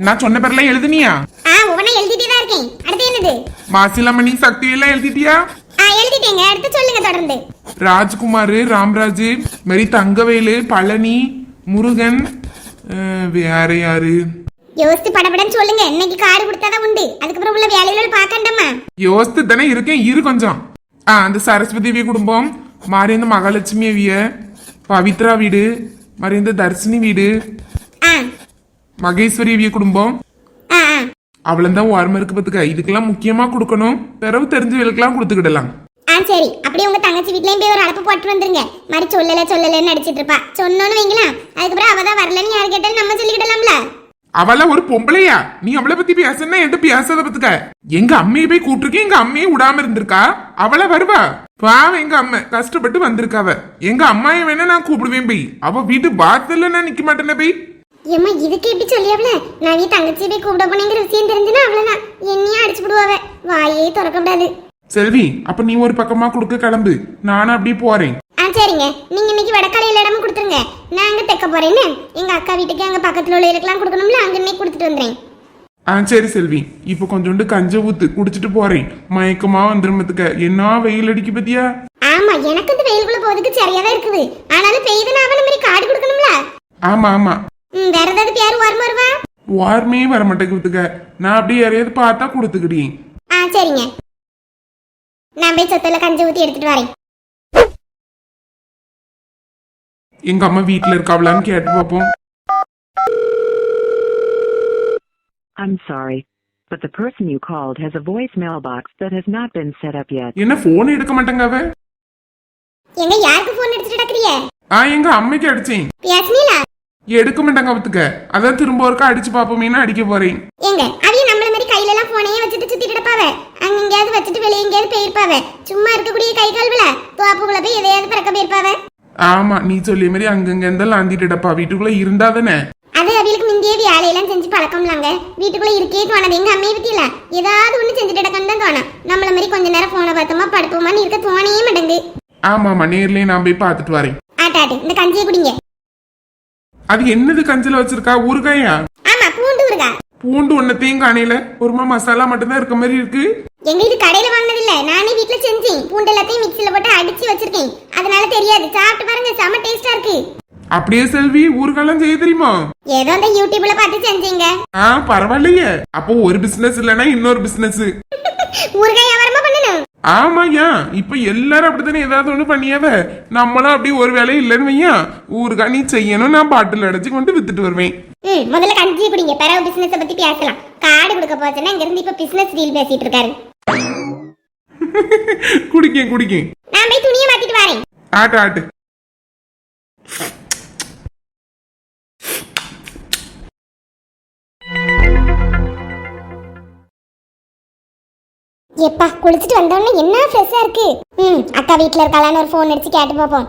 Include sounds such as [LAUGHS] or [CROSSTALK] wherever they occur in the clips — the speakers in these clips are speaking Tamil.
நான் சொன்ன பேர்லாம் எழுதுனியா? ஆ ஒவ்வொன்றா எழுதிட்டே தான் இருக்கேன். அடுத்து என்னது? மாசிலாமணி சக்தி எல்லாம் எழுதிட்டியா? ஆ எழுதிட்டேங்க. அடுத்து சொல்லுங்க தொடர்ந்து. ராஜ்குமார் ராம்ராஜ் மாரி தங்கவேலு பழனி முருகன் அஹ், வேற யாரு யோசித்து படபடன்னு சொல்லுங்க. இன்னைக்கு கார்டு கொடுத்தாதான் உண்டு. அதுக்கப்புறம் உள்ள வேலையில பார்க்கண்டாமா யோசித்து தானே இருக்கேன். இரு கொஞ்சம். ஆ அந்த சரஸ்வதி அவிய குடும்பம் மாறி இந்த மகாலட்சுமி அவிய பவித்ரா வீடு மாறி இந்த தர்ஷினி வீடு மகேஸ்வரி அவிய குடும்பம்? அவ்வளவுதான் ஓரமா இருக்கு பத்துக்க. இதுக்கெல்லாம் முக்கியமா கொடுக்கணும். பிறகு தெரிஞ்சவங்களுக்கெல்லாம் கொடுத்துக்கிடலாம். ஆ சரி. அப்படியே உங்க தங்கச்சி வீட்லயும் போய் ஒரு அழப்பு போட்டு வந்துருங்க. மாதிரி சொல்லல சொல்லலன்னு நடிச்சிட்டு இருப்பா. சொன்னோன்னு வைங்களா? அதுக்கப்புறம் அவ தான் வரலன்னு யார் கேட்டாலும் நம்ம சொல்லிக்கிடலாம்ல? அவள ஒரு பொம்பளையா? நீ அவளை பத்தி பேசுனா என்கிட்ட பேசாத பத்துக்க. எங்க அம்மையை போய் கூட்டிருக்கேன் எங்க அம்மையை விடாம இருந்திருக்கா? அவள வருவா? பாவம் எங்க அம்மா. கஷ்டப்பட்டு வந்திருக்கா அவ. எங்க அம்மாயை வேணா நான் கூப்பிடுவேன் போய். அவ வீட்டு வாசல்ல நான் நிக்க மாட்டேனே போய். ஏம்மா இதுக்கு எப்படி சொல்லியாவல நான் நீ தங்கச்சி போய் கூப்பிட போனேங்கிற விஷயம் தெரிஞ்சுன்னா அவ்வளவுதான் என்னையும் அடிச்சு விடுவாவ வாயே திறக்க கூடாது செல்வி அப்ப நீ ஒரு பக்கமா கொடுக்க கிளம்பு. நானும் அப்படியே போறேன். ஆ சரிங்க. நீங்க இன்னைக்கு வடக்காலையில இடமும் கொடுத்துருங்க. நான் அங்க தைக்க போறேன்னு. எங்க அக்கா வீட்டுக்கு அங்க பக்கத்துல உள்ளவங்களுக்குலாம் கொடுக்கணும்ல அங்க இன்னைக்கு கொடுத்துட்டு வந்துறேன் ஆ சரி செல்வி. இப்ப கொஞ்சோண்டு கஞ்ச ஊத்து குடிச்சிட்டு போறேன். மயக்கமா வந்துருமத்துக்க என்ன வெயில் அடிக்கு பத்தியா? ஆமா எனக்கு இந்த வெயிலுக்குள்ள போறதுக்கு சரியா தான் இருக்குது. ஆனாலும் பெய்யுதுன்னு அவன மாதிரி கார்டு கொடுக்கணும்ல. ஆமா ஆமா. வேற ஏதாவது பேர் வரும் வருவா? வாரமே வர மாட்டேங்குதுக்க நான் அப்படியே யாரையாவது பார்த்தா கொடுத்துக்கிட்டேன் ஆ சரிங்க. நான் போய் சொத்துல கஞ்சி ஊத்தி எடுத்துட்டு வரேன். எங்க அம்மா வீட்டுல இருக்காவளான்னு கேட்டு பார்ப்போம் I'm sorry, but the person you called has a voicemail box that has not been set up yet. என்ன போன் எடுக்க மாட்டேங்க அவ? எங்க யாருக்கு போன் எடுத்துட்டு நடக்கறிய? ஆ எங்க அம்மைக்கு அடிச்சேன். பேசுனீங்களா எடுக்க மாட்டாங்க அவத்துக்க. அதான் திரும்ப ஒருக்கா அடிச்சு பாப்போமேனு அடிக்க போறேன். ஏங்க அவிய நம்மள மாதிரி கையில எல்லாம் போனையே வச்சுட்டு சுத்திட்டு கிடப்பாவ? அங்க எங்கேயாவது வச்சுட்டு வெளியே எங்கேயாவது போயிருப்பாவ? சும்மா இருக்கக்கூடிய கை கால்வில? தோப்புக்குள்ள போய் எதையாவது பிறக்க போயிருப்பாவ? ஆமா நீ சொல்லிய மாதிரி அங்கங்க இருந்தாலும் ஆந்திட்டுடப்பா வீட்டுக்குள்ள இருந்தா தானே? அது அவிகளுக்கு முந்தைய வேலையெல்லாம் செஞ்சு பழக்கம்லாங்க. வீட்டுக்குள்ள இருக்கே தோணாது எங்க அம்மையை பத்தியில ஏதாவது ஒண்ணு செஞ்சுட்டு கிடக்கன்னு தான் தோணும் நம்மள மாதிரி கொஞ்ச நேரம் போனை பார்த்தோமா படுப்போமான்னு இருக்க தோணையே மாட்டேங்குது. ஆமா நேர்லயே நான் போய் பார்த்துட்டு வரேன். ஆட்டாட்டு இந்த கஞ்சியை குடிங்க. அது என்னது கஞ்சில வச்சிருக்கா? ஊறுகாயா? ஆமா பூண்டு ஊறுகா. பூண்டு ஒன்னத்தையும் காணையில ஒருமா மசாலா மட்டும்தான் இருக்க மாதிரி இருக்கு. எங்க இது கடையில வாங்கினது இல்ல நானே வீட்ல செஞ்சேன். பூண்டு எல்லாத்தையும் மிக்ஸில போட்டு அடிச்சு வச்சிருக்கேன். அதனால தெரியாது. சாப்பிட்டு பாருங்க செம டேஸ்டா இருக்கு. அப்படியே செல்வி ஊறுகாலாம் செய்ய தெரியுமா? ஏதோ அந்த யூடியூப்ல பார்த்து செஞ்சீங்க. ஆ பரவாயில்லையே. அப்போ ஒரு பிசினஸ் இல்லைன்னா இன்னொரு பிசினஸ் [LAUGHS] ஊறுகாய் பண்ணணும் ஆமாய்யா இப்ப எல்லாரும் அப்படித்தானே ஏதாவது ஒண்ணு பண்ணியாவ? நம்மளும் அப்படி ஒரு வேலை இல்லைன்னு வையா ஊறுகாய் நீ செய்யணும் நான் பாட்டில் அடைச்சு கொண்டு வித்துட்டு வருவேன். ம் முதல்ல கஞ்சி குடிங்க பிறகு பிசினஸ் பத்தி பேசலாம். கார்டு கொடுக்க போச்சுன்னா இங்க இருந்து இப்ப பிசினஸ் டீல் பேசிட்டு இருக்காரு. குடிக்கேன் குடிக்கேன். நான் போய் துணியை மாத்திட்டு வரேன். ஆட்டு ஆட்டு. எப்பா குளிச்சுட்டு வந்தோடனே என்ன ஃப்ரெஷ்ஷாக இருக்கு? ம் அக்கா வீட்ல இருக்காளான்னு ஒரு ஃபோன் அடிச்சு கேட்டு பார்ப்போம்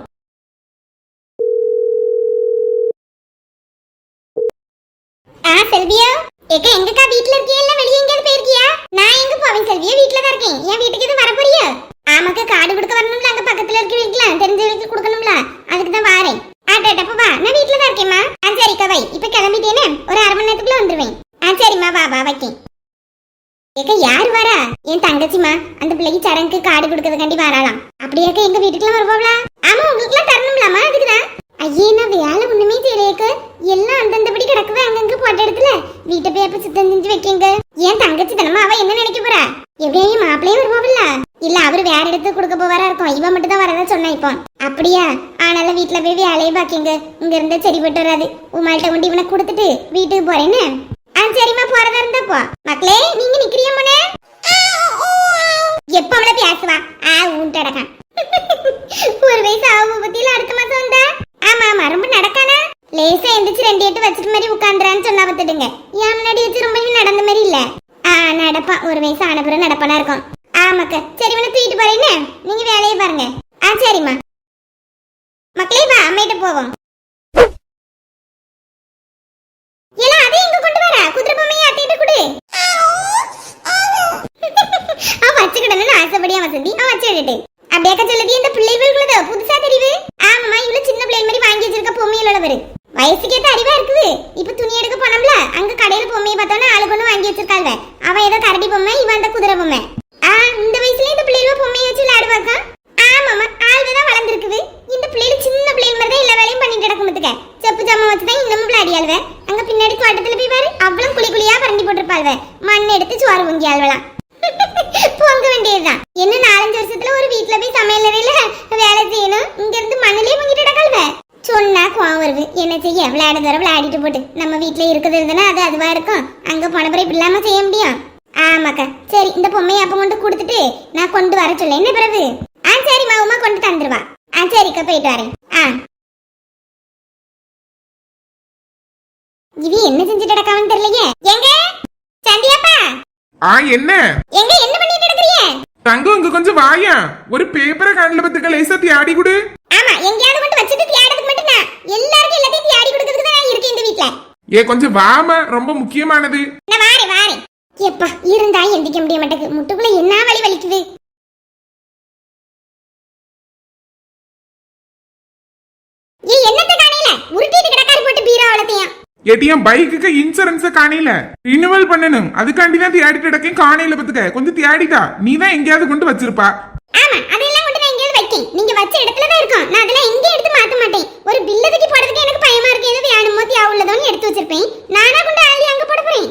ஆ செல்வியா? ஏக்கா எங்கக்கா வீட்ல இருக்கியா இல்ல வெளிய எங்கயாவது போயிருக்கியா? நான் எங்க போவேன் செல்வியா? வீட்ல தான் இருக்கேன். என் வீட்டுக்கு எதுவும் வர போறியா ஆமாக்கா காடு கொடுக்க வரணும்ல அங்க பக்கத்துல இருக்க வீட்ல தெரிஞ்சவங்களுக்கு கொடுக்கணும்ல. அதுக்கு தான் வாரேன். ஆட்டாட்டப்ப வா. நான் வீட்ல தான் இருக்கேம்மா. ஆ சரிக்கா வை இப்ப கிளம்பிட்டேனே ஒரு அரை மணி நேரத்துக்குள்ள வந்துருவேன் ஆ சரிம்மா வா வா வைக்கேன் ஏக்கா யார் வரா என் தங்கச்சிமா அந்த பிள்ளைக்கு சடங்குக்கு கார்டு கொடுக்கறதுக்காண்டி வராளாம் அப்படியாக்க எங்க வீட்டுக்குலாம் வருவாங்களா ஆமா உங்களுக்குலாம் தரணும்லாமா அதுக்குதான் ஐயே நான் வேலை ஒண்ணுமே தெரியலையக்க எல்லாம் அந்தந்தபடி கிடக்குவே அங்கங்க போட்ட இடத்துல வீட்டை போய் அப்ப சுத்தம் செஞ்சு வைக்கங்க என் தங்கச்சி தானமா அவ என்ன நினைக்க போறா எப்படியா என் மாப்பிள்ளையும் வருவாவில்ல இல்ல அவரு வேற இடத்துக்கு கொடுக்க போவாரா இருக்கும் இவ மட்டும் தான் வரதா சொன்னா இப்போ அப்படியா ஆனாலும் வீட்டுல போய் வேலையை பாக்கிங்க இங்க இருந்தா சரிப்பட்டு வராது. உமாள்கிட்ட கொண்டு இவனை கொடுத்துட்டு வீட்டுக்கு போறேன்னு ஆ சரிம்மா போறதா இருந்தா போ. மக்களே நீங்க நிக்கிறியா மோனே? எப்ப அவளை பேசுவா? ஆ ஊண்டடக்கா ஒரு வயசு ஆகும் பத்தியில அடுத்த மாசம் வந்தா? ஆமா ஆமா ரொம்ப நடக்கானா லேசா எந்திரிச்சு ரெண்டு எட்டு வச்சுட்டு மாதிரி உட்காந்துறான்னு சொன்னா பத்துடுங்க ஏன் முன்னாடி வச்சு ரொம்ப நடந்த மாதிரி இல்ல. ஆ நடப்பான் ஒரு வயசு ஆன பிறகு நடப்பானா இருக்கும். ஆமாக்க சரி உன தூக்கிட்டு போறேன்னு நீங்க வேலையை பாருங்க. ஆ சரிம்மா. மக்களே வா அம்மையிட்ட போவோம் ஏன்னா அதை எங்க கொண்டு வர குதிரை பொம்மையை அத்தையிட்ட கொடு அவன் வச்சுக்கிடணும்னு ஆசைப்படியா வசந்தி அவன் வச்சு விட்டுட்டு அப்படியாக்க சொல்லுது இந்த பிள்ளைகளுக்குள்ளதோ புதுசா தெரியுது ஆமாமா இவ்வளவு சின்ன பிள்ளை மாதிரி வாங்கி வச்சிருக்க பொம்மையில் உள்ளவர் வயசுக்கு ஏத்த அறிவா இருக்குது இப்ப துணி எடுக்க போனோம்ல அங்க கடையில பொம்மையை வருது என்ன செய்ய விளையாட தர விளையாடிட்டு போட்டு நம்ம வீட்ல இருக்கிறது இருந்தா அது அதுவா இருக்கும் அங்க போன பிறகு இப்படி இல்லாம செய்ய முடியும் ஆமாக்கா சரி இந்த பொம்மையை அப்ப கொண்டு கொடுத்துட்டு நான் கொண்டு வர சொல்ல என்ன பிறகு ஆ சரிம்மா உமா கொண்டு தந்துருவா ஆ சரிக்கா போயிட்டு வரேன். ஆ. இவ என்ன செஞ்சுட்டு கிடக்காவன்னு தெரியலையே? எங்க? சந்தியாப்பா? ஆ என்ன? எங்க என்ன பண்ணிட்டு கிடக்குறீங்க? தங்கம் இங்க கொஞ்சம் வாயா. ஒரு பேப்பரை கண்ணில் பத்துக்க லேசா தியாடி கொடு. ஆமா எங்கேயாவது கொண்டு வச்சுட்டு தியாடுறதுக்கு மட்டும் நான் எல்லாருக்கும் எல்லாத்தையும் தியாடி கொடுக்கறதுக்கு தான் நான் இருக்கேன் இந்த வீட்ல. ஏ கொஞ்சம் வாமா. ரொம்ப முக்கியமானது. நான் வாரேன் வாரேன். எப்பா இருந்தா எந்திக்க முடிய மாட்டேங்குது. முட்டுக்குள்ள என்ன வலி வலிக்குது ஏய் என்னத்த காணையில உருட்டிட்டு கிடக்காரு போட்டு பீரோ ஏடிஎம் பைக்குக்கு இன்சூரன்ஸ காணையில ரினிவல் பண்ணணும். அதுக்காண்டி தான் தியாடிட்டு இடக்கையும் காணையில பத்துக்க. கொஞ்சம் தியாடிதா நீ தான் எங்கேயாவது கொண்டு வச்சிருப்பா. ஆமா அதெல்லாம் கொண்டு நான் எங்கேயாவது வைக்கேன். நீங்க வச்ச இடத்துல தான் இருக்கும். நான் அதெல்லாம் எங்கேயும் எடுத்து மாத்த மாட்டேன். ஒரு பில்ல தூக்கி போடுறதுக்கு எனக்கு பயமா இருக்கு. எது வேணுமோ தேவையுள்ளதோன்னு எடுத்து வச்சிருப்பேன். நானா கொண்டு அள்ளி அங்க போட போறேன்.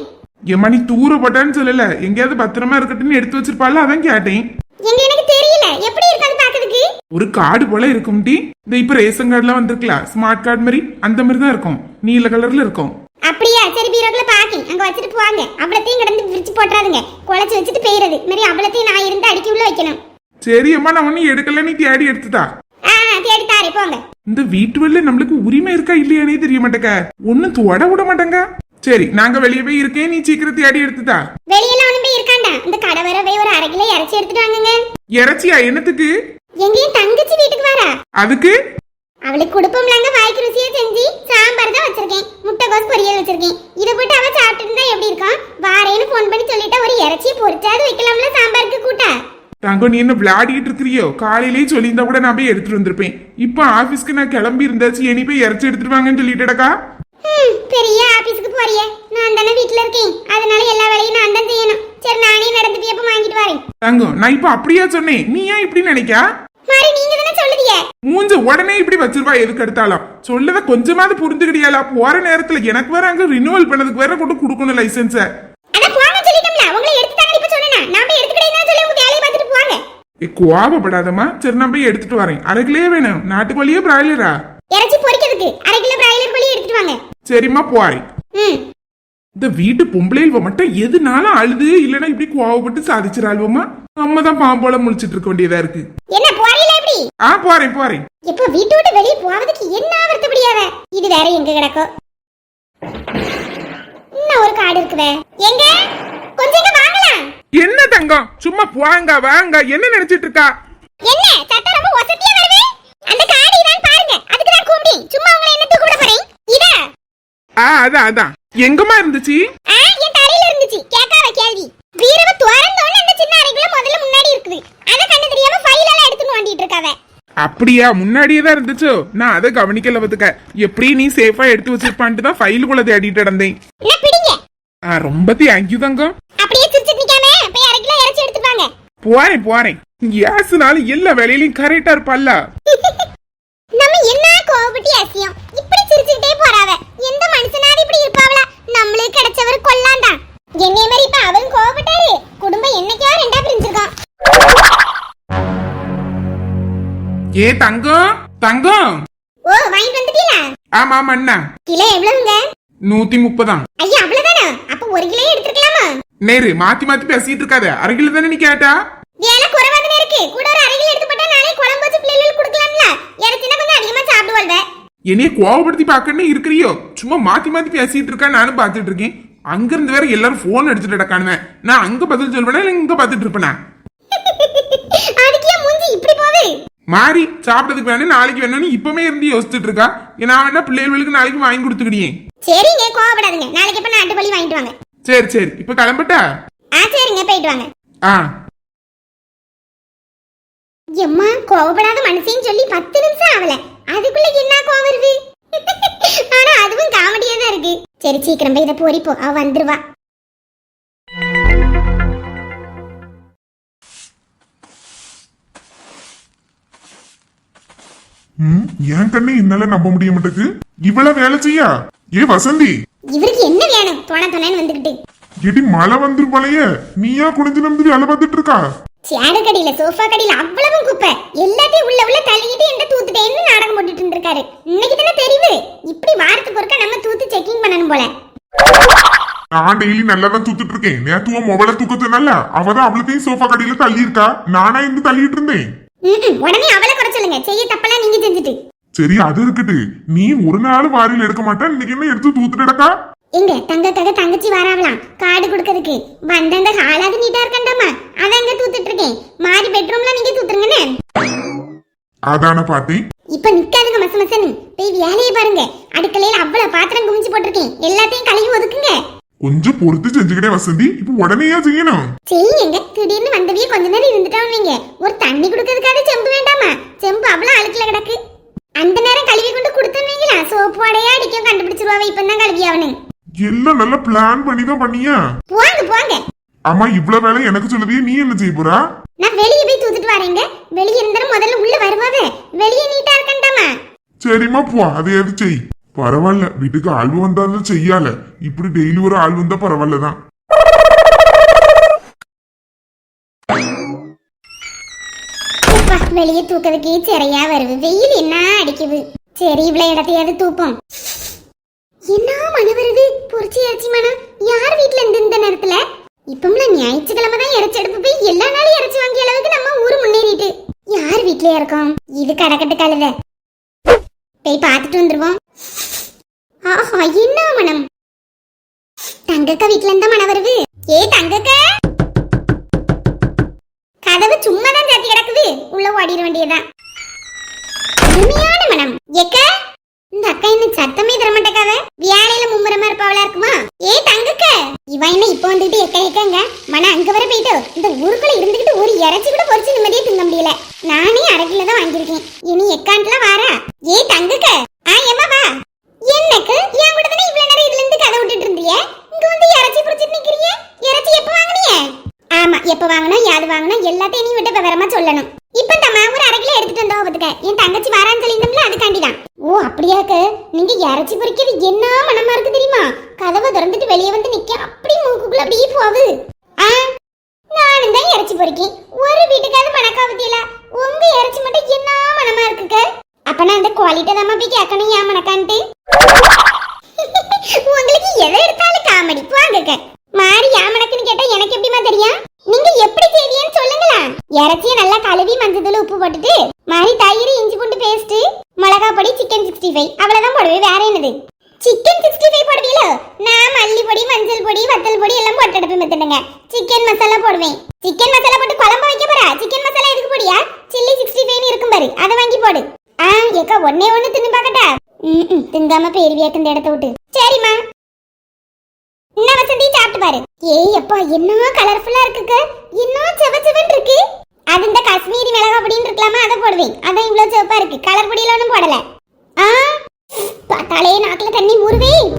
ஏம்மா நீ தூர போட்டான்னு சொல்லல. எங்கேயாவது பத்திரமா இருக்கட்டும்னு எடுத்து வச்சிருப்பால அதான் கேட்டேன். எங்க எனக்கு தெரியல எப்படி இருக்கு அது பாக்குறதுக்கு ஒரு கார்டு போல இருக்கும் டி. இந்த இப்ப ரேஷன் கார்டுலாம் வந்திருக்கலாம் ஸ்மார்ட் கார்டு மாதிரி அந்த மாதிரி தான் இருக்கும். நீல கலர்ல இருக்கும். அப்படியா? சரி பீரோக்குள்ள பாக்கேன். அங்க வச்சுட்டு போவாங்க அவ்வளத்தையும் கிடந்து விரிச்சு போட்டுறாதுங்க. குழச்சு வச்சுட்டு போயிடுது மாதிரி அவ்வளத்தையும் நான் இருந்து அடிக்க உள்ள வைக்கணும். சரி அம்மா நான் ஒன்னும் எடுக்கல. நீ தேடி எடுத்துட்டா ஆ தேடி தாரே போங்க. இந்த வீட்டு வெளில நம்மளுக்கு உரிமை இருக்கா இல்லையானே தெரிய மாட்டேங்க. ஒன்னும் தொட விட மாட்டேங்க. சரி நாங்க வெளியே போய் இருக்கேன். நீ சீக்கிரம் தேடி எடுத்துட்டா வெளியெல்லாம் ஒண்ணும் போய் இருக்காண்டா? இந்த கடை வர போய் ஒரு அரை கிலோ இறைச்சி எடுத்துட்டு வாங்குங்க. இறைச்சியா? என்னத்துக்கு? எங்கேயும் தங்கச்சி வீட்டுக்கு வரா? அதுக்கு? அவளுக்கு குடுப்பம்லாங்க வாய்க்கு ருசியா செஞ்சு சாம்பார் தான் வச்சிருக்கேன். முட்டைகோஸ் பொரியல் வச்சிருக்கேன். இதை போட்டு அவ சாப்பிட்டு இருந்தா எப்படி இருக்கும் வாரேன்னு ஃபோன் பண்ணி சொல்லிட்டா ஒரு இறைச்சியை பொரிச்சாது வைக்கலாம்ல சாம்பாருக்கு கூட்டா? தங்கம் நீ என்ன விளையாடிட்டு இருக்கிறியோ? காலையிலேயே சொல்லியிருந்தா கூட நான் போய் எடுத்துட்டு வந்திருப்பேன். இப்போ ஆபீஸ்க்கு நான் கிளம்பி இருந்தாச்சு இனி போய் இறைச்சி எடுத்துட்டு வாங்கன்னு சொல்லிட்டடக்கா. பெரிய ஆபீஸ்க்கு போறியே. நான் தானே வீட்ல இருக்கேன். அதனால எல்லா வேலையும் நான் தான் செய்யணும். சரி நானே நடந்து போய் வாங்கிட்டு வரேன்? தங்கம் நான் இப்ப அப்படியா சொன்னேன்? நீ ஏன் இப்படி நினைக்கா? மாறி நீங்க தானே சொல்லுதிய மூஞ்ச உடனே இப்படி வச்சிருவா எதுக்கு எடுத்தாலும். சொல்லத கொஞ்சமாவது புரிஞ்சுக்கிட்டியாலா போற நேரத்துல எனக்கு வேற அங்க ரினிவல் பண்ணதுக்கு வேற கொண்டு கொடுக்கணும் லைசன்ஸ கோவப்படாதம்மா. சரி நான் போய் எடுத்துட்டு வரேன். அரைக்கிலே வேணும். நாட்டுக்கோழியே பிராய்லரா? இறைச்சி பொரிக்கிறதுக்கு அரை கிலோ பிராய்லர் கோழி எடுத்துட்டு வாங்க. சரிம்மா போறேன் இந்த வீட்டு பொம்பளையில்வ மட்டும் எதுனாலும் அழுது? இல்லைன்னா இப்படி கோவப்பட்டு சாதிச்சிடாள்வமா நம்ம தான் பாம்போல முழிச்சிட்டு இருக்க வேண்டியதா இருக்கு. என்ன போறீல எப்படி ஆ போறேன் போறேன். இப்ப வீட்டு விட்டு வெளியே போவதுக்கு என்ன வருத்தப்படியாவ இது வேற எங்க கிடக்கும் இன்னும் ஒரு காடு இருக்குவே எங்க? கொஞ்சம் இங்க வாங்கலாம் என்ன தங்கம்? சும்மா போங்க வாங்க. என்ன நினைச்சிட்டு இருக்கா? என்ன சத்தம் ரொம்ப வசதியா வருது? அந்த காடு இதான் பாருங்க. அதுக்கு தான் கூப்பிட்டேன். சும்மா உங்களை என்ன தூக்க விட போறேன்? இதா. ஆ அதான் அதான். எங்கம்மா இருந்துச்சு? என் தலையில இருந்துச்சு. கேட்காத கேள்வி. வீரவ திறந்தோன்னு அந்த சின்ன அறைக்குள்ள முதல்ல முன்னாடி இருக்குது. அத கண்ணு தெரியாம ஃபைல் எல்லாம் எடுத்து நோண்டிட்டு இருக்காவ அப்படியா? முன்னாடியே தான் இருந்துச்சோ? நான் அதை கவனிக்கல பத்துக்க எப்படி நீ சேஃபா எடுத்து வச்சிருப்பான்ட்டு தான் ஃபைலுக்குள்ள தேடிட்டு இருந்தேன் என்ன பிடிங்க? ஆ ரொம்ப தேங்க்யூ தங்கம். அப்படியே சிரிச்சிட்டு நிக்காம போய் அரை கிலோ இறைச்சி எடுத்துட்டு வாங்க. போறேன் போறேன். ஏசுனால எல்லா வேலையிலயும் கரெக்டா இருப்பல்ல [LAUGHS] நம்ம என்ன கோவப்பட்டி அசியம் இப்படி சிரிச்சுக்கிட்டே ஏ தங்கம்? தங்கம்? ஓ வாங்கிட்டு வந்துட்டீங்களா? ஆமா ஆமா அண்ணா. கிலோ எவ்வளவுங்க? நூத்தி முப்பதாம். ஐயா அவ்வளவுதானா? அப்ப ஒரு கிலோ எடுத்துக்கலாமா நேரு மாத்தி மாத்தி பேசிட்டு இருக்காத. அருகில தானே நீ கேட்டா? வேலை குறைவாதானே இருக்கு. கூட ஒரு அரை கிலோ எடுத்து போட்டா நாளை குழம்பு வச்சு பிள்ளைகளுக்கு கொடுக்கலாம்ல. இறைச்சினா கொஞ்சம் அதிகமா சாப்பிடுவாள்வ என்னைய கோவப்படுத்தி பார்க்கணும்னு இருக்கிறியோ? சும்மா மாத்தி மாத்தி பேசிட்டு இருக்கா நானும் பார்த்துட்டு இருக்கேன். அங்க இருந்து வேற எல்லாரும் போன் எடுத்துட்டு கிடக்கானுவேன் நான் அங்க பதில் சொல்வேனா இல்ல இங்க பார்த்துட்டு இருப்பேனா? [LAUGHS] அதுக்கு மூஞ்சி இப்படி போகுது. மாறி சாப்பிட்டதுக்கு வேணும் நாளைக்கு வேணும்னு இப்பவுமே இருந்து யோசிச்சுட்டு இருக்கா? நான் வேணா பிள்ளைகளுக்கு நாளைக்கு வாங்கி கொடுத்துக்கிடியே சரிங்க கோவப்படாதுங்க. நாளைக்கு எப்ப நாட்டு பள்ளி வாங்கிட்டு வாங்க. சரி சரி. இப்ப கிளம்பட்டா? ஆ சரிங்க போயிட்டு வாங்க. ஆ. எம்மா கோவப்படாத மனுஷன் சொல்லி பத்து நிமிஷம் ஆகல. அதுக்குள்ள என்ன கோவம் வருது? ஆனா அதுவும் காமெடியா தான் இருக்கு. சரி சீக்கிரம் போய் இதை பொறிப்போ. அவ வந்துருவா. என் கண்ணு என்னால நம்ப முடிய மாட்டேக்கு இவ்வளவு வேலை செய்யா? ஏ வசந்தி. இவருக்கு என்ன வேணும்? தொண தொணன்னு வந்துகிட்டு. எடி மழை வந்துரும் போலயே. நீயா குனிஞ்சு நிமிந்து வேலை பார்த்துட்டு இருக்கா? சேடு கடியில சோஃபா கடியில அவ்வளவும் குப்பை. எல்லாத்தையும் உள்ள உள்ள தள்ளிக்கிட்டு என்ன தூத்துட்டேன்னு நாடகம் போட்டுட்டு இருந்திருக்காரு. இன்னைக்கு தானே தெரியுது? இப்படி வாரத்துக்கு ஒருக்கா நம்ம தூத்து செக்கிங் பண்ணணும் போல. நான் டெய்லி நல்லா தான் தூத்துட்டு இருக்கேன். நேத்துவ மொபைல தூக்கத்துனால அவதான் அவளத்தையும் சோஃபா கடையில தள்ளி இருக்கா நானா இருந்து தள்ளிட்டு இருந்தேன். உடனே அவளை குறை சொல்லுங்க. செய்ய தப்பெல்லாம் நீங்க செஞ்சுட்டு. சரி அது இருக்கட்டு. நீ ஒரு நாள் வாரியில் எடுக்க மாட்டேன். இன்னைக்கு என்ன எடுத்து தூத்துட்டு கிடக்கா? எங்க? தங்கக்காக தங்கச்சி வராவலாம். கார்டு கொடுக்கறதுக்கு. வந்த அந்த ஹாலாவது நீட்டா இருக்கண்டாமா? அதான் இங்க தூத்துட்டு இருக்கேன்? மாறி பெட்ரூம்ல நீங்க தூத்துருங்கண்ணே அதான பார்த்தேன் இப்ப நிக்காதுங்க மச மசன்னு. போய் வேலையை பாருங்க. அடுக்கலையில அவ்வளவு பாத்திரம் குமிச்சு போட்டிருக்கேன். எல்லாத்தையும் கழுவி ஒதுக்குங்க. கொஞ்சம் பொறுத்து செஞ்சுக்கிட்டே வசந்தி. இப்ப உடனேயா செய்யணும். செய்யுங்க திடீர்னு வந்தவிய கொஞ்ச நேரம் இருந்துட்டான் நீங்க ஒரு தண்ணி குடுக்கறதுக்காக செம்பு வேண்டாமா? செம்பு அவ்வளவு அழுக்குல கிடக்கு. அந்த நேரம் கழுவி கொண்டு கொடுத்தீங்களா சோப்பு வடையா அடிக்கும் கண்டுபிடிச்சிருவாவ இப்பதான் கழுவி அவனு எல்லாம் நல்லா பிளான் பண்ணி தான் பண்ணியா? போங்க போங்க. ஆமா இவ்வளவு வேலை எனக்கு சொல்லுவியே நீ என்ன செய்ய போறா? நான் வெளியே போய் தூத்துட்டு வரேங்க. வெளியே இருந்தாலும் முதல்ல உள்ள வருவாவே. வெளியே நீட்டா இருக்கண்டாமா? சரிம்மா போ. அதையாவது செய். பரவாயில்ல வீட்டுக்கு ஆள் வந்தாலும் செய்யால இப்படி டெய்லி ஒரு ஆள் வந்தா பரவாயில்லதான். தான் வெளியே தூக்கிறதுக்கே சரியா வருது. வெயில் என்ன அடிக்குது? சரி இவ்வளவு இடத்தையாவது தூப்போம். என்ன மன வருது? பொறிச்சி இறைச்சி மனம். யார் வீட்டுல இருந்து இந்த நேரத்துல? இப்பம்ல ஞாயிற்றுக்கிழமை தான் இறைச்சி எடுப்பு போய் எல்லா நாளும் இறைச்சி வாங்கிய அளவுக்கு நம்ம ஊர் முன்னேறிட்டு. யார் வீட்லயா இருக்கோம்? இது கடக்கட்டு கழுத. போய் பார்த்துட்டு வந்துருவோம். என்ன மனம்? தங்கக்கா வீட்ல இருந்தா மனம் வருது. ஏ தங்கக்கா! கதவு சும்மா தான் சாத்தி கிடக்குது. உள்ள ஓடிட வேண்டியதுதான். அருமையான மனம். எக்க? இந்த அக்கா என்ன சத்தமே தர மாட்டேக்காவ வியாழையில மும்முரமா இருப்பாவளா இருக்குமா? ஏ தங்கக்க! இவ என்ன இப்ப வந்துட்டு எக்க எக்கங்க? மன அங்க வர போயிட்டு இந்த ஊருக்குள்ள இருந்துகிட்டு ஒரு இறைச்சி கூட பொரிச்சு நிம்மதியா திங்க முடியல. நானே அரை கிலோ தான் வாங்கியிருக்கேன். இனி எக்கான்ட்டுல வாரா? ஏ தங்கக்க ஆ ஏமா வா என்னக்கு என் கூட தானே இவ்வளவு நேரம் இதுல இருந்து கதை விட்டுட்டு இருந்தியே இங்க வந்து இறைச்சி பொரிச்சிட்டு நிக்கிறியே இறைச்சி எப்ப வாங்குனியே ஆமா எப்ப வாங்கினா யாது வாங்கினா எல்லாத்தையும் நீ விட்டு விவரமா சொல்லணும் இப்ப தம்மா ஒரு அரை கிலோ எடுத்துட்டு வந்தோம் பாத்துக்க என் தங்கச்சி வரான்னு சொல்லியிருந்தோம்ல அதுக்காண்டிதான் ஓ அப்படியாக்கு நீங்க இறைச்சி பொரிக்கிறது என்ன மனமா இருக்கு தெரியுமா கதவை திறந்துட்டு வெளியே வந்து நிக்க. அப்படி மூக்குக்குள்ள அப்படியே போகுது. நானும் தான் இறைச்சி பொரிக்கேன் ஒரு வீட்டுக்காவது மணக்காவத்தியில உங்க இறைச்சி மட்டும் என்ன மனமா இருக்குக்க அப்ப நான் அந்த குவாலிட்டி தான் போய் கேட்கணும் ஏன் மணக்கான்ட்டு? [LAUGHS] உங்களுக்கு எதை எடுத்தாலும் காமெடி போங்க மாறி யாமனக்குன்னு கேட்டா எனக்கு எப்படிமா தெரியும்? நீங்க எப்படி செய்வீங்கன்னு சொல்லுங்களா இறைச்சிய நல்லா கழுவி மஞ்சள் உப்பு போட்டுட்டு மாறி தயிர் இஞ்சி பூண்டு பேஸ்ட் மிளகா பொடி சிக்கன் சிக்ஸ்டி ஃபைவ் அவ்வளவுதான் போடுவேன் வேற என்னது? சிக்கன் சிக்ஸ்டி ஃபைவ் போடுவீங்களோ நான் மல்லி பொடி மஞ்சள் பொடி வத்தல் பொடி எல்லாம் போட்டு எடுப்பேன் மெத்துடுங்க சிக்கன் மசாலா போடுவேன். சிக்கன் மசாலா போட்டு குழம்பு வைக்க போறா? சிக்கன் மசாலா எதுக்கு போடியா? சில்லி சிக்ஸ்டி ஃபைவ் இருக்கும் பாரு. அதை வாங்கி போடு. ஆ ஏக்கா ஒன்னே ஒண்ணு தின்னு பார்க்கட்டா? ம் ம், திங்காம பேருவியாக்கு இந்த இடத்த விட்டு. சரிம்மா. என்ன வசந்தி சாப்பிட்டு பாரு. ஏய் அப்பா என்ன கலர்ஃபுல்லா இருக்குக்க? என்ன செவ செவன் இருக்கு? அது இந்த காஷ்மீரி மிளகா பொடின்னு இருக்கலாமா? அதை போடுவேன். அதான் இவ்வளவு சிவப்பா இருக்கு. கலர் பொடியில ஒண்ணும் போடல. ஆ பார்த்தாலே நாக்கில் தண்ணி முருவேன்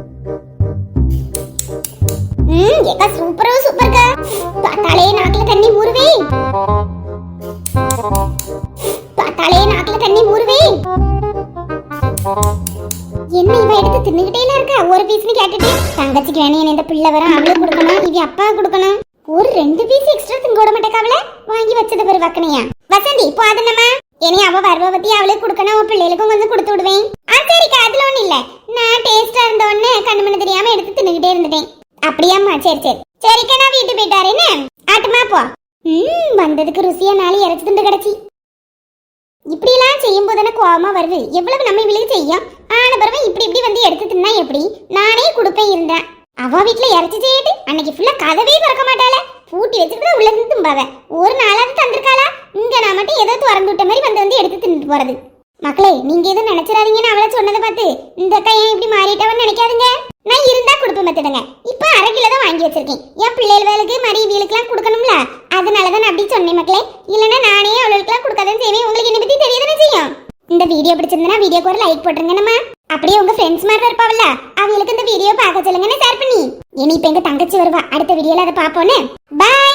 ம் ஏக்கா சூப்பரோ சூப்பர்க்கா பார்த்தாலே நாக்குல தண்ணி ஊறுவே. பார்த்தாலே நாக்குல தண்ணி ஊறுவே. என்ன இவ எடுத்து தின்னுகிட்டே இருக்க? ஒரு பீஸ்னு கேட்டுட்டு தங்கச்சிக்கு வேணும் இந்த பிள்ளை வரும் அவளுக்கு கொடுக்கணும் இது அப்பா கொடுக்கணும். ஒரு ரெண்டு பீஸ் எக்ஸ்ட்ரா திங்க திங்கோட மாட்டேக்காவல வாங்கி வச்சது பெரு வக்கனையா. வசந்தி இப்போ அது நம்ம இனி அவ வருவ பத்தி அவளுக்கு கொடுக்கணும் அவ பிள்ளைகளுக்கும் கொஞ்சம் கொடுத்து விடுவேன். ஆ சரிக்கா அதுல ஒண்ணு இல்ல நான் டேஸ்டா இருந்த உடனே கண்ணு மண்ணு தெரியாம எடுத்து தின்னுகிட்டே இருந்துட்டேன் அப்படியாம்மா சரி சரி. சரிக்கா நான் வீட்டு என்ன? ஆட்டுமா போ. ம் வந்ததுக்கு ருசியா நாளை இறச்சி திண்டு கிடச்சி. இப்படியெல்லாம் செய்யும் போது எனக்கு கோவமா வருது. எவ்வளவு நம்ம இவளுக்கு செய்யும்? ஆன பிறகு இப்படி இப்படி வந்து எடுத்து தின்னா எப்படி? நானே கொடுப்பேன் இருந்தேன். அவ வீட்டுல இறச்சி செய்யிட்டு அன்னைக்கு ஃபுல்லா கதவே திறக்க மாட்டாள. பூட்டி வச்சுட்டு உள்ள இருந்து தும்பாவ. ஒரு நாளாவது தந்திருக்காளா? இங்க நான் மட்டும் ஏதோ திறந்து விட்ட மாதிரி வந்து வந்து எடுத்து தின்னுட்டு போறது. மக்களே நீங்க எதுவும் நினைச்சிடாதீங்கன்னு அவளை சொன்னதை பார்த்து இந்த அக்கா ஏன் இப்படி மாறிட்டவன்னு நினைக்காதீங்க. நான் இருந்தா கொடுப்பேன் மத்துடுங்க இப்ப அரை கிலோ தான் வாங்கி வச்சிருக்கேன். என் பிள்ளைகளுக்கு மரி வீலுக்குலாம் கொடுக்கணும்ல? அதனாலதான் நான் அப்படி சொன்னேன் மக்களே. இல்லைன்னா நானே அவளுக்குலாம் கொடுக்காதான் செய்வேன். உங்களுக்கு என்ன பத்தி தெரியதானே செய்யும்? இந்த வீடியோ பிடிச்சிருந்தா வீடியோக்கு ஒரு லைக் போட்டுருங்க நம்ம. அப்படியே உங்க ஃப்ரெண்ட்ஸ் மாதிரி இருப்பாவல்ல. அவங்களுக்கு இந்த வீடியோ பார்க்க சொல்லுங்க ஷேர் பண்ணி. இனி இப்ப எங்க தங்கச்சி வருவா. அடுத்த வீடியோல அதை பாப்போன்னு பாய்